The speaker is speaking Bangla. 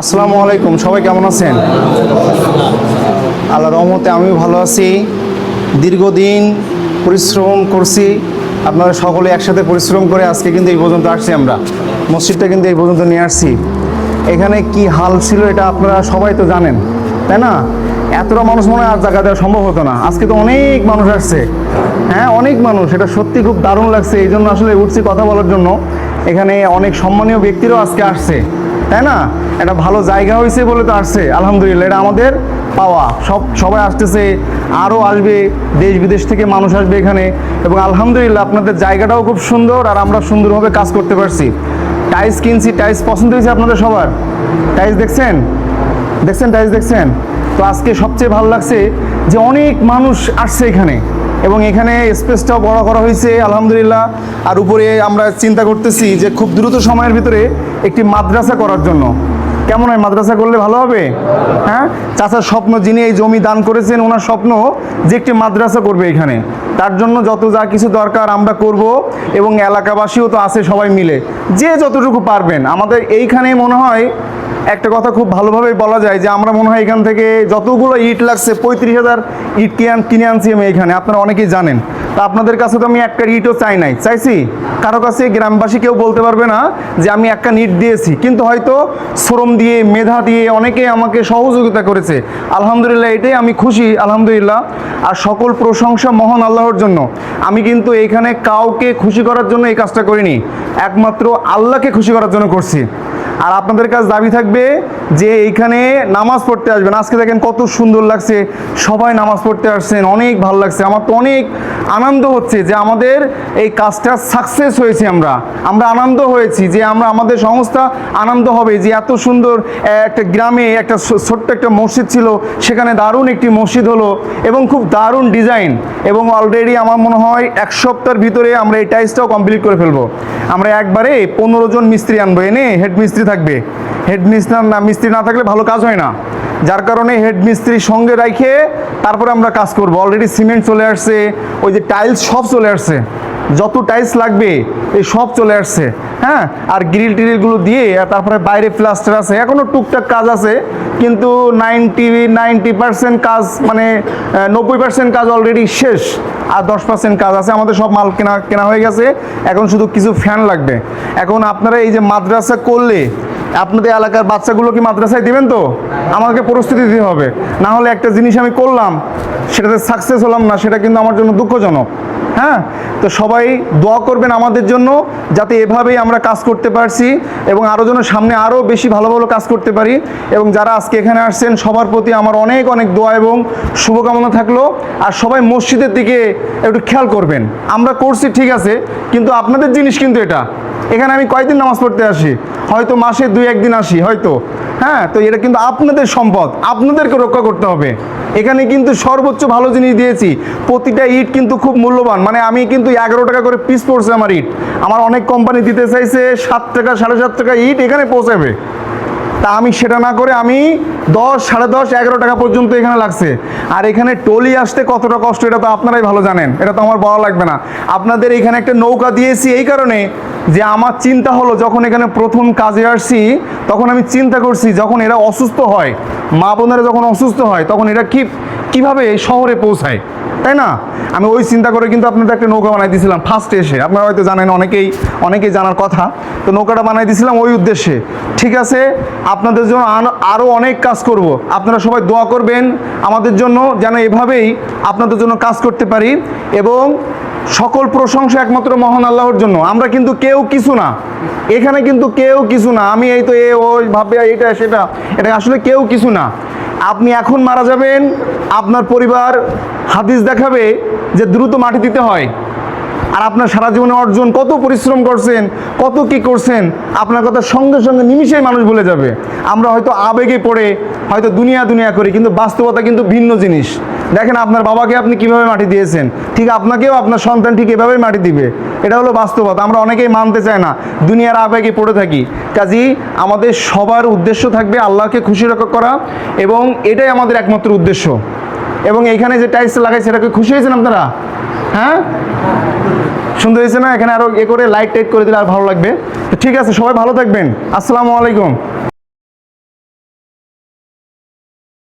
আসসালামু আলাইকুম, সবাই কেমন আছেন? আল্লাহ রহমতে আমিও ভালো আছি। দীর্ঘদিন পরিশ্রম করছি। আপনারা সকলে একসাথে পরিশ্রম করে আজকে কিন্তু এই পর্যন্ত আসছি আমরা। মসজিদটা কিন্তু এই পর্যন্ত নিয়ে আসছি। এখানে কি হাল ছিল এটা আপনারা সবাই তো জানেন, তাই না? এতটা মানুষ মনে হয় আর জায়গা দেওয়া সম্ভব হতো না। আজকে তো অনেক মানুষ আসছে। হ্যাঁ অনেক মানুষ। এটা সত্যি খুব দারুণ লাগছে। এই জন্য আসলে উঠছি কথা বলার জন্য। এখানে অনেক সম্মানীয় ব্যক্তিরাও আজকে আসছে, তাই না? একটা ভালো জায়গা হয়েছে বলে তো আসছে, আলহামদুলিল্লাহ, এটা আমাদের পাওয়া। সব, সবাই আসতেছে, আরও আসবে, দেশ বিদেশ থেকে মানুষ আসবে এখানে। এবং আলহামদুলিল্লাহ আপনাদের জায়গাটাও খুব সুন্দর আর আমরা সুন্দরভাবে কাজ করতে পারছি। টাইলস কিনছি, টাইলস পছন্দ হয়েছে আপনাদের সবার? টাইলস দেখছেন? দেখছেন, টাইলস দেখছেন? তো আজকে সবচেয়ে ভালো লাগছে যে অনেক মানুষ আসছে এখানে। এবং এখানে স্পেসটাও বড় করা হয়েছে, আলহামদুলিল্লাহ। আর উপরে আমরা চিন্তা করতেছি যে খুব দ্রুত সময়ের ভিতরে একটি মাদ্রাসা করার জন্য। কেমন হয় মাদ্রাসা করলে ভালো হবে? হ্যাঁ? চাচার স্বপ্ন যিনি এই জমি দান করেছেন, ওনার স্বপ্ন যে একটি মাদ্রাসা করবে এখানে। তার জন্য যত যা কিছু দরকার আমরা করব এবং এলাকাবাসীও তো আছে সবাই মিলে। যে যতটুকু পারবেন। আমাদের এইখানে মনে হয় একটা কথা খুব ভালোভাবে বলা যায় যে আমরা মনে হয় এখান থেকে যতগুলো ইট লাগছে, পঁয়ত্রিশ হাজার ইট কিনে আন- কিনে আনছি আমি এখানে। আপনারা অনেকেই জানেন। তা আপনাদের কাছে তো আমি একটা ইটও চাই নাই। চাইছি? কারও কাছে গ্রামবাসী কেউ বলতে পারবে না যে আমি একটা ইট দিয়েছি। কিন্তু হয়তো শ্রম দিয়ে, মেধা দিয়ে অনেকে আমাকে সহযোগিতা করেছে। আলহামদুলিল্লাহ এটাই আমি খুশি, আলহামদুলিল্লাহ। আর সকল প্রশংসা মহান আল্লাহর জন্য। আমি কিন্তু এখানে কাউকে খুশি করার জন্য এই কাজটা করিনি। একমাত্র আল্লাহকে খুশি করার জন্য করছি। আর আপনাদের কাছে দাবি থাকবে যে এইখানে নামাজ পড়তে আসবেন। আজকে দেখেন কত সুন্দর লাগছে। সবাই নামাজ পড়তে আসছেন, অনেক ভালো লাগছে। আমার তো অনেক আনন্দ হচ্ছে যে আমাদের এই কাজটা সাকসেস হয়েছে আমরা। আমরা আনন্দ হয়েছি যে আমরা, আমাদের সংস্থা আনন্দ হবে যে এত সুন্দর একটা গ্রামে একটা ছোট্ট একটা মসজিদ ছিল, সেখানে দারুণ একটি মসজিদ হলো এবং খুব দারুণ ডিজাইন এবং অলরেডি আমার মনে হয় এক সপ্তাহের ভিতরে আমরা এই টাইলসটাও কমপ্লিট করে ফেলব। আমরা একবারে পনেরো জন মিস্ত্রি আনব, এনে হেড মিস্ত্রি থাকবে। হেড মিস্ত্রি না মিস্ত্রি না থাকলে ভালো কাজ হয় না। যার কারণে হেড মিস্ত্রি সঙ্গে রাখে তারপরে আমরা কাজ করব। অলরেডি সিমেন্ট চলে আসছে, ওই যে টাইলস সব চলে আসছে। যত টাইলস লাগবে, এই সব চলে আসছে। হ্যাঁ? আর গ্রিল টিরিলগুলো দিয়ে তারপরে বাইরে প্লাস্টার আছে। এখনও টুকটাক কাজ আছে, কিন্তু নাইনটি নাইনটি পার্সেন্ট কাজ মানে নব্বই পার্সেন্ট কাজ অলরেডি শেষ, আর দশ পার্সেন্ট কাজ আছে। আমাদের সব মাল কেনা কেনা হয়ে গেছে। এখন শুধু কিছু ফ্যান লাগবে। এখন আপনারা এই যে মাদ্রাসা করলে, আপনাদের এলাকার বাচ্চাগুলো কি মাদ্রাসায় দিবেন তো? আমাকে প্রস্তুতি দিতে হবে। না হলে একটা জিনিস আমি করলাম, সেটাতে সাকসেস হলাম না, সেটা কিন্তু আমার জন্য দুঃখজনক। হ্যাঁ? তো সবাই দোয়া করবেন আমাদের জন্য যাতে এভাবেই আমরা কাজ করতে পারছি এবং আরও যেন সামনে আরও বেশি ভালো ভালো কাজ করতে পারি। এবং যারা আজকে এখানে আসছেন, সবার প্রতি আমার অনেক অনেক দোয়া এবং শুভকামনা থাকল। আর সবাই মসজিদের দিকে একটু খেয়াল করবেন। আমরা করছি ঠিক আছে, কিন্তু আপনাদের জিনিস কিন্তু এটা। এখানে আমি কয়দিন নামাজ পড়তে আসি? হয়তো মাসে দুই একদিন আসি, হয়তো। হ্যাঁ? তো এটা কিন্তু আপনাদের সম্পদ। আপনাদেরকে রক্ষা করতে হবে। এখানে কিন্তু সর্বোচ্চ ভালো জিনিস দিয়েছি। প্রতিটা ইট কিন্তু খুব মূল্যবান। মানে আমি কিন্তু এগারো টাকা করে পিস পড়ছে আমার ইট। আমার অনেক কোম্পানি দিতে চাইছে সাত টাকা, সাড়ে সাত টাকা ইট এখানে পৌঁছাবে। তা আমি সেটা না করে আমি দশ, সাড়ে দশ, এগারো টাকা পর্যন্ত এখানে লাগছে। আর এখানে টলি আসতে কতটা কষ্ট, এটা তো আপনারাই ভালো জানেন। এটা তো আমার বলা লাগবে না। আপনাদের এখানে একটা নৌকা দিয়েছি এই কারণে যে আমার চিন্তা হলো যখন এখানে প্রথম কাজে আসছি, তখন আমি চিন্তা করছি যখন এরা অসুস্থ হয়, মা বোনেরা যখন অসুস্থ হয়, তখন এরা কি কীভাবে শহরে পৌঁছায়? তাই না? আমি ওই চিন্তা করে কিন্তু আপনাদের একটা নৌকা বানাই দিয়েছিলাম ফার্স্টে এসে। আপনারা হয়তো জানেন অনেকেই অনেকেই জানার কথা। তো নৌকাটা বানাই দিয়েছিলাম ওই উদ্দেশ্যে। ঠিক আছে? আপনাদের জন্য আরও অনেক কাজ করব। আপনারা সবাই দোয়া করবেন আমাদের জন্য যেন এভাবেই আপনাদের জন্য কাজ করতে পারি এবং সকল প্রশংসা একমাত্র মহান আল্লাহর জন্য। আমরা কিন্তু কেউ কিছু না। এখানে কিন্তু কেউ কিছু না। আমি এই তো এ ওই ভাবে এটা সেটা। এটা আসলে কেউ কিছু না। আপনি এখন মারা যাবেন, আপনার পরিবার হাদিস দেখাবে যে দ্রুত মাটি দিতে হয়। আর আপনার সারা জীবনে অর্জন, কত পরিশ্রম করছেন, কত কি করছেন, আপনার কথা সঙ্গে সঙ্গে নিমিশেই মানুষ ভুলে যাবে। আমরা হয়তো আবেগে পড়ে, হয়তো দুনিয়া দুনিয়া করি, কিন্তু বাস্তবতা কিন্তু ভিন্ন জিনিস। দেখেন আপনার বাবাকে আপনি কীভাবে মাটি দিয়েছেন? ঠিক আপনাকেও আপনার সন্তান ঠিক এভাবেই মাটি দিবে। এটা হলো বাস্তবতা। আমরা অনেকেই মানতে চাই না। দুনিয়ার আবেগে পড়ে থাকি। কাজী, আমাদের সবার উদ্দেশ্য থাকবে আল্লাহকে খুশি রক্ষা করা এবং এটাই আমাদের একমাত্র উদ্দেশ্য। এবং এখানে যে টাইলস লাগাই, সেটাকে খুশি হয়েছেন আপনারা? হ্যাঁ? সুন্দর হয়েছে না? এখানে আরও এ করে লাইট টাইট করে দিলে আর ভালো লাগবে। তো ঠিক আছে, সবাই ভালো থাকবেন। আসসালামু আলাইকুম।